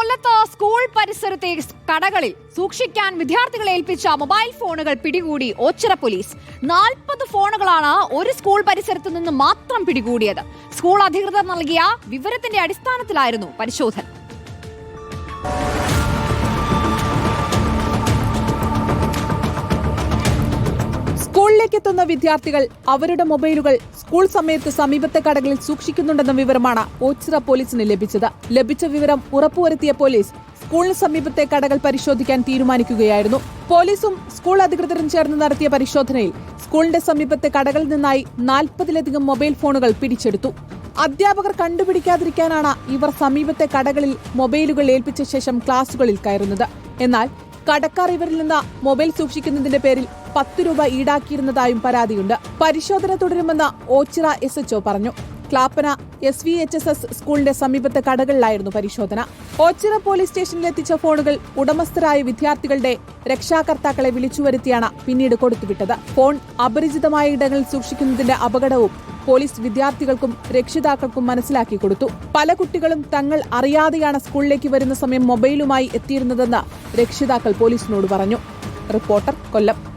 കൊല്ലത്ത് സ്കൂൾ പരിസരത്തെ കടകളിൽ സൂക്ഷിക്കാൻ വിദ്യാർത്ഥികളെ ഏൽപ്പിച്ച മൊബൈൽ ഫോണുകൾ പിടികൂടി. ഓച്ചിറ പോലീസ്. നാൽപ്പത് ഫോണുകളാണ് ഒരു സ്കൂൾ പരിസരത്ത് നിന്ന് മാത്രം പിടികൂടിയത്. സ്കൂൾ അധികൃതർ നൽകിയ വിവരത്തിന്റെ അടിസ്ഥാനത്തിലായിരുന്നു പരിശോധന. സ്കൂളിലേക്ക് വിദ്യാർത്ഥികൾ അവരുടെ മൊബൈലുകൾ സ്കൂൾ സമയത്ത് സമീപത്തെ കടകളിൽ സൂക്ഷിക്കുന്നുണ്ടെന്ന വിവരമാണ് ഓച്ചിറ പോലീസിന് ലഭിച്ചത്. ലഭിച്ച വിവരം ഉറപ്പുവരുത്തിയ പോലീസ് സ്കൂളിന് സമീപത്തെ കടകൾ പരിശോധിക്കാൻ തീരുമാനിക്കുകയായിരുന്നു. പോലീസും സ്കൂൾ അധികൃതരും ചേർന്ന് നടത്തിയ പരിശോധനയിൽ സ്കൂളിന്റെ സമീപത്തെ കടകളിൽ നിന്നായി നാൽപ്പതിലധികം മൊബൈൽ ഫോണുകൾ പിടിച്ചെടുത്തു. അധ്യാപകർ കണ്ടുപിടിക്കാതിരിക്കാനാണ് ഇവർ സമീപത്തെ കടകളിൽ മൊബൈലുകൾ ഏൽപ്പിച്ച ശേഷം ക്ലാസുകളിൽ കയറുന്നത്. എന്നാൽ കടക്കാർ ഇവരിൽ നിന്ന് മൊബൈൽ സൂക്ഷിക്കുന്നതിന്റെ പേരിൽ പത്ത് രൂപ ഈടാക്കിയിരുന്നതായും പരാതിയുണ്ട്. പരിശോധന തുടരുമെന്ന് ഓച്ചിറ എസ് എച്ച്ഒ പറഞ്ഞു. Clappana S V H S S സ്കൂളിന്റെ സമീപത്തെ കടകളിലായിരുന്നു പരിശോധന. ഓച്ചിറ പോലീസ് സ്റ്റേഷനിൽ എത്തിച്ച ഫോണുകൾ ഉടമസ്ഥരായ വിദ്യാർത്ഥികളുടെ രക്ഷാകർത്താക്കളെ വിളിച്ചുവരുത്തിയാണ് പിന്നീട് കൊടുത്തുവിട്ടത്. ഫോൺ അപരിചിതമായ ഇടങ്ങളിൽ സൂക്ഷിക്കുന്നതിന്റെ അപകടവും പോലീസ് വിദ്യാർത്ഥികൾക്കും രക്ഷിതാക്കൾക്കും മനസ്സിലാക്കി കൊടുത്തു. പല കുട്ടികളും തങ്ങൾ അറിയാതെയാണ് സ്കൂളിലേക്ക് വരുന്ന സമയം മൊബൈലുമായി എത്തിയിരുന്നതെന്ന് രക്ഷിതാക്കൾ പോലീസിനോട് പറഞ്ഞു. റിപ്പോർട്ടർ കൊല്ലം.